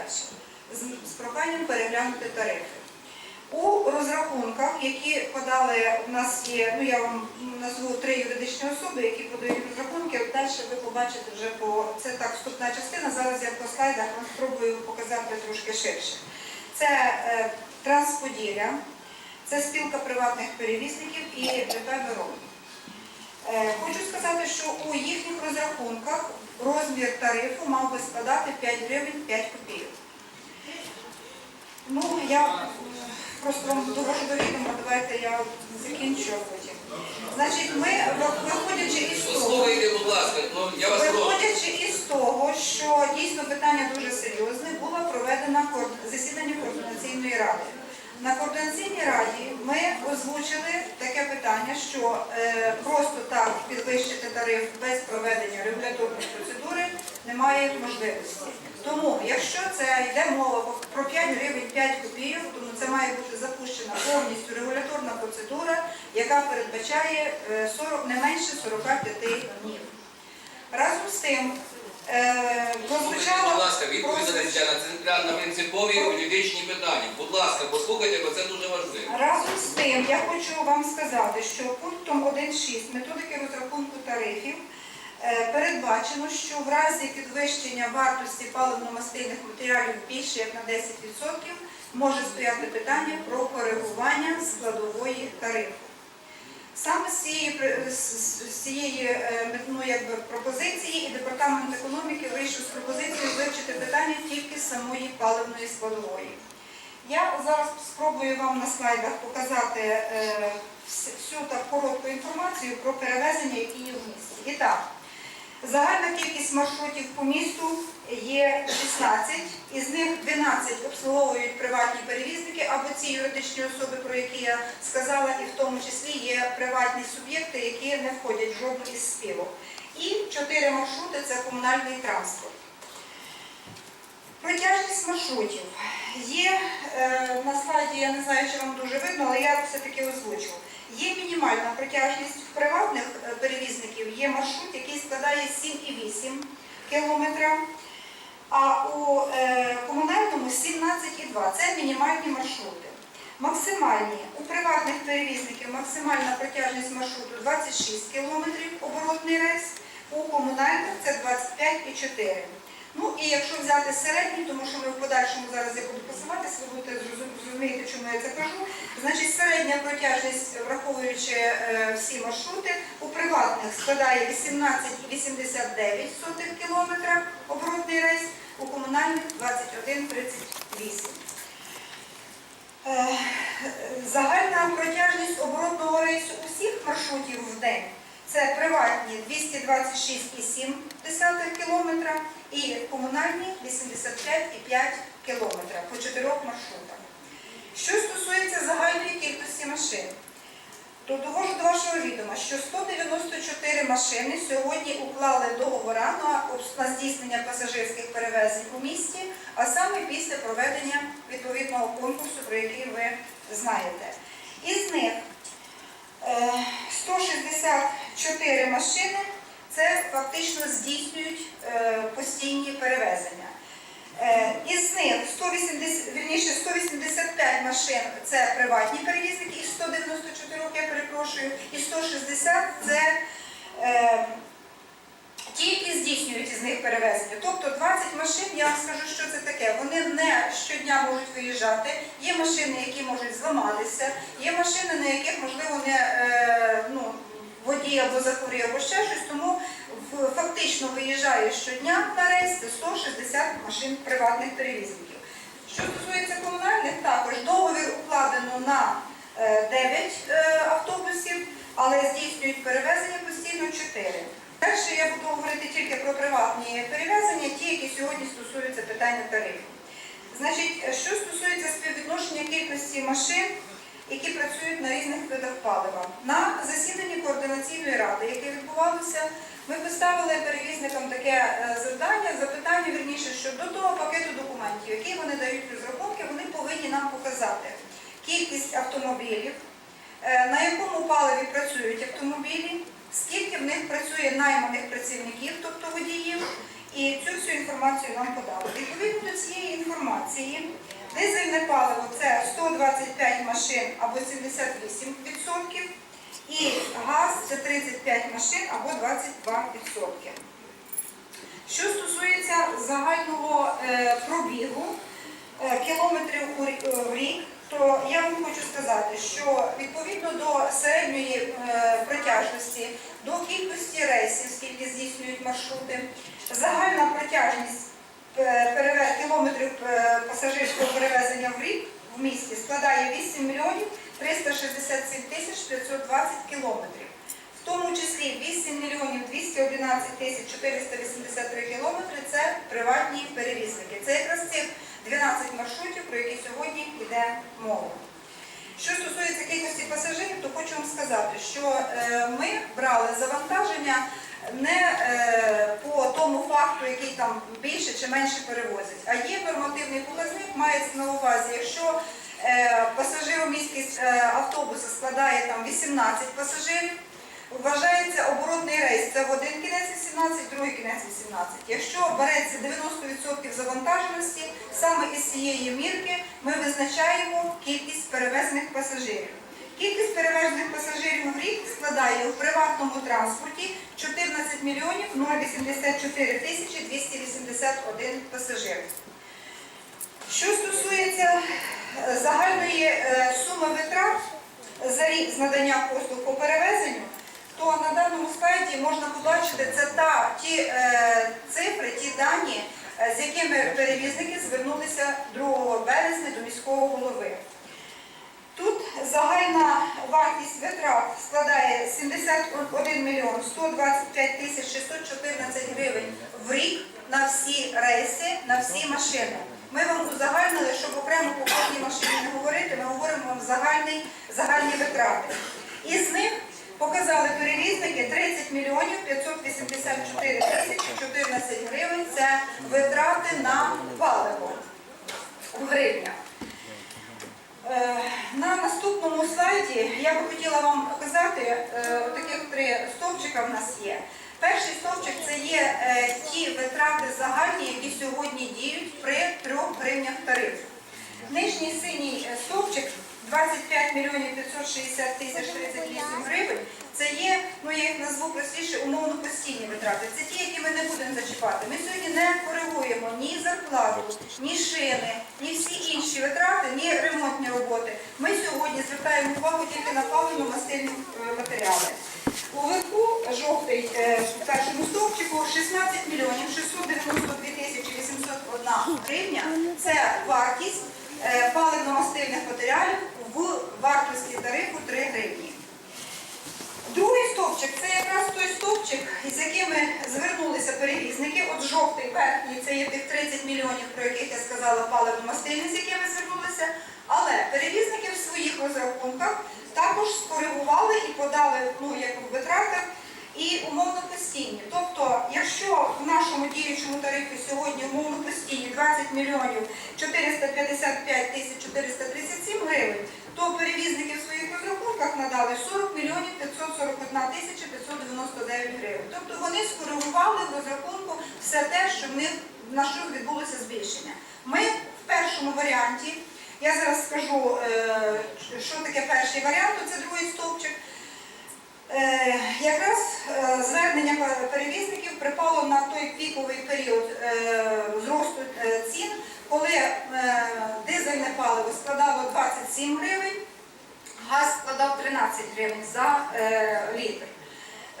далі. З, проханням переглянути тарифи. У розрахунках, які подали, у нас є, ну я вам назву три юридичні особи, які подають розрахунки, далі ви побачите вже по це так вступна частина. Зараз я по слайдах вам спробую показати трошки ширше. Це е, Трансподілля, це спілка приватних перевізників і ДП «Мирон». Е, Хочу сказати, що у їхніх розрахунках розмір тарифу мав би складати 5 гривень 5 копійок. Ну, я просто вам довожу до відома, давайте я закінчу потім. Значить, ми, виходячи із того, ну. Виходячи із того, що дійсно питання дуже серйозне, було проведено засідання координаційної ради. На координаційній раді ми озвучили що е, просто так підвищити тариф без проведення регуляторної процедури немає можливості. Тому, якщо це йде мова про 5 гривень 5 копійок, тому це має бути запущена повністю регуляторна процедура, яка передбачає е, 40, не менше 45 днів. Разом з тим, е, прозвучало... ласка, відповідь прозвучало- на принципові юридичні питання. Будь ласка, послухайте, бо це дуже важливо. Разом з тим, я хочу вам сказати, що пунктом 1.6 методики розрахунку тарифів е, передбачено, що в разі підвищення вартості паливно-мастильних матеріалів більше як на 10% може стояти питання про коригування складової тарифу. Саме з цієї, цієї е, ну, якби, пропозиції і департамент економіки вийшов з пропозицією вивчити питання тільки самої паливної складової. Я зараз спробую вам на слайдах показати е, всю так коротку інформацію про перевезення, які є в місті. І так, загальна кількість маршрутів по місту є 16, із них 12 обслуговують приватні перевізники або ці юридичні особи, про які я сказала, і в тому числі є приватні суб'єкти, які не входять в жодну із спілок. І 4 маршрути це комунальний транспорт. Протяжність маршрутів. Є е, на слайді, я не знаю, чи вам дуже видно, але я все-таки озвучу. Є мінімальна протяжність в приватних е, перевізників, є маршрут, який складає 7,8 кілометра, а у е, комунальному 17,2. Це мінімальні маршрути. Максимальні у приватних перевізників максимальна протяжність маршруту 26 кілометрів оборотний рейс, у комунальних це 25,4. Ну і якщо взяти середній, тому що ми в подальшому зараз я буду посилатися, ви будете зрозу- зрозуміти, чому я це кажу. Значить, середня протяжність, враховуючи е, всі маршрути, у приватних складає 18,89 км оборотний рейс, у комунальних 21,38. Е, Загальна протяжність оборотного рейсу усіх маршрутів в день це приватні 226,7 км і комунальні 85,5 км по чотирьох маршрутах. Що стосується загальної кількості машин, то довожу до вашого відома, що 194 машини сьогодні уклали договори на, здійснення пасажирських перевезень у місті, а саме після проведення відповідного конкурсу, про який ви знаєте. Із них е, 164 машини це фактично здійснюють е, постійні перевезення. Із них 180, вірніше, 185 машин це приватні перевізники, із 194, я перепрошую, і 160 це е, ті, які здійснюють із них перевезення. Тобто 20 машин, я вам скажу, що це таке. Вони не щодня можуть виїжджати. Є машини, які можуть зламатися, є машини, на яких можливо не е, ну, водій або захворів, або ще щось, тому фактично виїжджає щодня на рейс 160 машин приватних перевізників. Що стосується комунальних, також договір укладено на е, 9 е, автобусів, але здійснюють перевезення постійно 4. Далі я буду говорити тільки про приватні перевезення, ті, які сьогодні стосуються питання тарифу. Значить, е, що стосується співвідношення кількості машин, які працюють на різних видах палива. На ради, яке відбувалося, ми поставили перевізникам таке е, завдання, запитання, вірніше, що до того пакету документів, які вони дають розрахунки, вони повинні нам показати кількість автомобілів, е, на якому паливі працюють автомобілі, скільки в них працює найманих працівників, тобто водіїв, і цю всю інформацію нам подали. Відповідно до цієї інформації, дизельне паливо це 125 машин або 78%, і газ це 35 машин або 22%. Що стосується загального е, пробігу е, кілометрів у е, рік, то я вам хочу сказати, що відповідно до середньої протяжності, до кількості рейсів, скільки здійснюють маршрути, загальна протяжність кілометрів пасажирського перевезення в рік в місті складає 8 мільйонів 367 тисяч 520 кілометрів. В тому числі 8 мільйонів 211 тисяч 483 кілометри це приватні перевізники. Це якраз цих 12 маршрутів, про які сьогодні йде мова. Що стосується кількості пасажирів, то хочу вам сказати, що е, ми брали завантаження не е, по тому факту, який там більше чи менше перевозять, а є нормативний показник, мається на увазі, якщо е, пасажиромісткість е, автобуса складає там 18 пасажирів, Вважається оборотний рейс, це один кінець 18, другий кінець 18. Якщо береться 90% завантаженості, саме із цієї мірки ми визначаємо кількість перевезених пасажирів. Кількість перевезених пасажирів в рік складає у приватному транспорті 14 мільйонів 084 тисячі 281 пасажир. Що загальної е, суми витрат за рік з надання послуг по перевезенню, то на даному слайді можна побачити це та ті е, цифри, ті дані, е, з якими перевізники звернулися 2 березня до міського голови. Тут загальна вартість витрат складає 71 мільйон 125 тисяч 614 гривень в рік на всі рейси, на всі машини. Ми вам узагальнили, щоб окремо по кожній машині не говорити, ми говоримо вам загальний, загальні витрати. Із них показали перевізники 30 мільйонів 584 тисячі 14 гривень. Це витрати на паливо у гривнях. Е, На наступному слайді я би хотіла вам показати е, таких три стовпчика в нас є. Перший стовпчик це є е, ті витрати загальні, які сьогодні діють при 3 гривнях тарифу. Нижній синій е, стовпчик 25 мільйонів 560 тисяч 38 гривень. Це є, ну я їх назву простіше, умовно постійні витрати. Це ті, які ми не будемо зачіпати. Ми сьогодні не коригуємо ні зарплату, ні шини, ні всі інші витрати, ні ремонтні роботи. Ми сьогодні звертаємо увагу тільки на паливно-мастильні е, матеріали. Жовтий е, в першому стовпчику 16 мільйонів 692 тисячі 801 гривня. Це вартість е, паливно-мастильних матеріалів в вартості тарифу 3 гривні. Другий стовпчик це якраз той стовпчик, з якими звернулися перевізники. От жовтий верхній це є тих 30 мільйонів, про яких я сказала, паливно-мастильні, з якими звернулися. Але перевізники в своїх розрахунках також скоригували і подали ну, як в витратах і умовно постійні. Тобто, якщо в нашому діючому тарифі сьогодні умовно постійні 20 мільйонів 455 тисяч 437 гривень, то перевізники в своїх розрахунках надали 40 мільйонів 541 тисяча 599 гривень. Тобто вони скоригували в розрахунку все те, що в них на що відбулося збільшення. Ми в першому варіанті, я зараз скажу, е, що таке перший варіант, це другий стовпчик. Е, Якраз е, звернення перевізників припало на той піковий період е, зросту цін, коли дизельне паливо складало 27 гривень, газ складав 13 гривень за літр.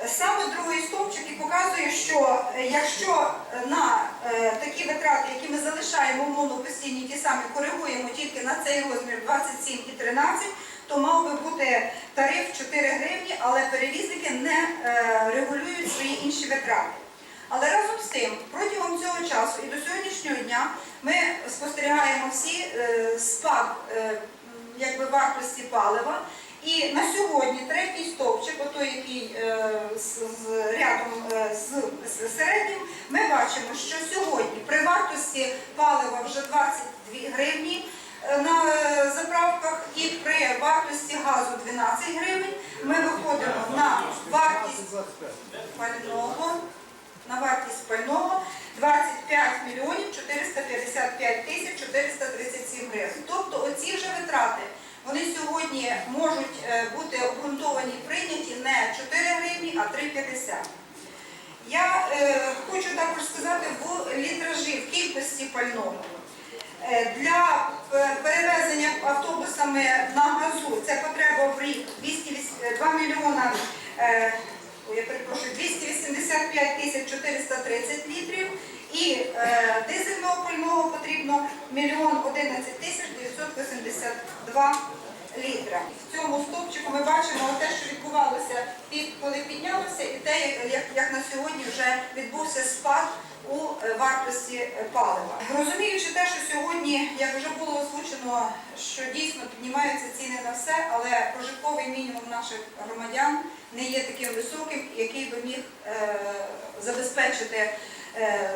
Саме другий стовпчик і показує, що якщо на такі витрати, які ми залишаємо умовно постійні, ті самі коригуємо тільки на цей розмір 27 і 13, то мав би бути тариф 4 гривні, але перевізники не е, регулюють свої інші витрати. Але разом з тим, протягом цього часу і до сьогоднішнього дня ми спостерігаємо всі е, спад е, якби, вартості палива. І на сьогодні третій стовпчик, отой, який з, з рядом з, з середнім, ми бачимо, що сьогодні при вартості палива вже 22 гривні на заправках і при вартості газу 12 гривень ми виходимо на вартість пального, на вартість пального 25 мільйонів 455 тисяч 437 гривень. Тобто оці вже витрати, вони сьогодні можуть е, бути обґрунтовані і прийняті не 4 гривні, а 3,50. Я е, хочу також сказати в літражі, в кількості пального. Е, Для е, перевезення автобусами на газу. Це потреба в рік. 2 мільйона, е, я перепрошую, 285 тисяч 430 літрів. І е, дизельного пального потрібно 1 11 тисяч 982 літра. В цьому стовпчику ми бачимо те, що відбувалося під коли піднялося, і те, як, як, на сьогодні вже відбувся спад у е, вартості е, палива. Розуміючи те, що сьогодні, як вже було озвучено, що дійсно піднімаються ціни на все, але прожитковий мінімум наших громадян не є таким високим, який би міг е, забезпечити. Е,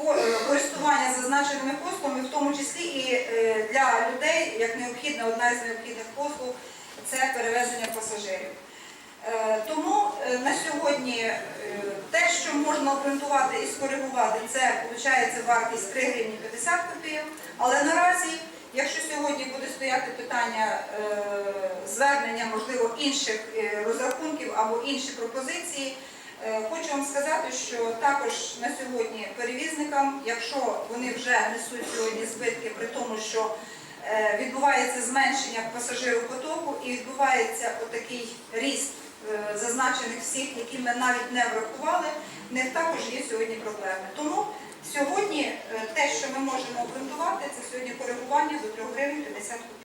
е, користування зазначеними послугами, в тому числі і для людей, як необхідна із необхідних послуг, це перевезення пасажирів. Е, Тому е, на сьогодні е, те, що можна обґрунтувати і скоригувати, це виходить вартість 3 гривні 50 копійок. Але наразі, якщо сьогодні буде стояти питання звернення, можливо, інших розрахунків або інші пропозиції, Хочу вам сказати, що також на сьогодні перевізникам, якщо вони вже несуть сьогодні збитки, при тому, що відбувається зменшення пасажиропотоку і відбувається отакий ріст е, зазначених всіх, які ми навіть не врахували, в них також є сьогодні проблеми. Тому сьогодні е, те, що ми можемо обґрунтувати, це сьогодні коригування до 3 гривень 50 копійок.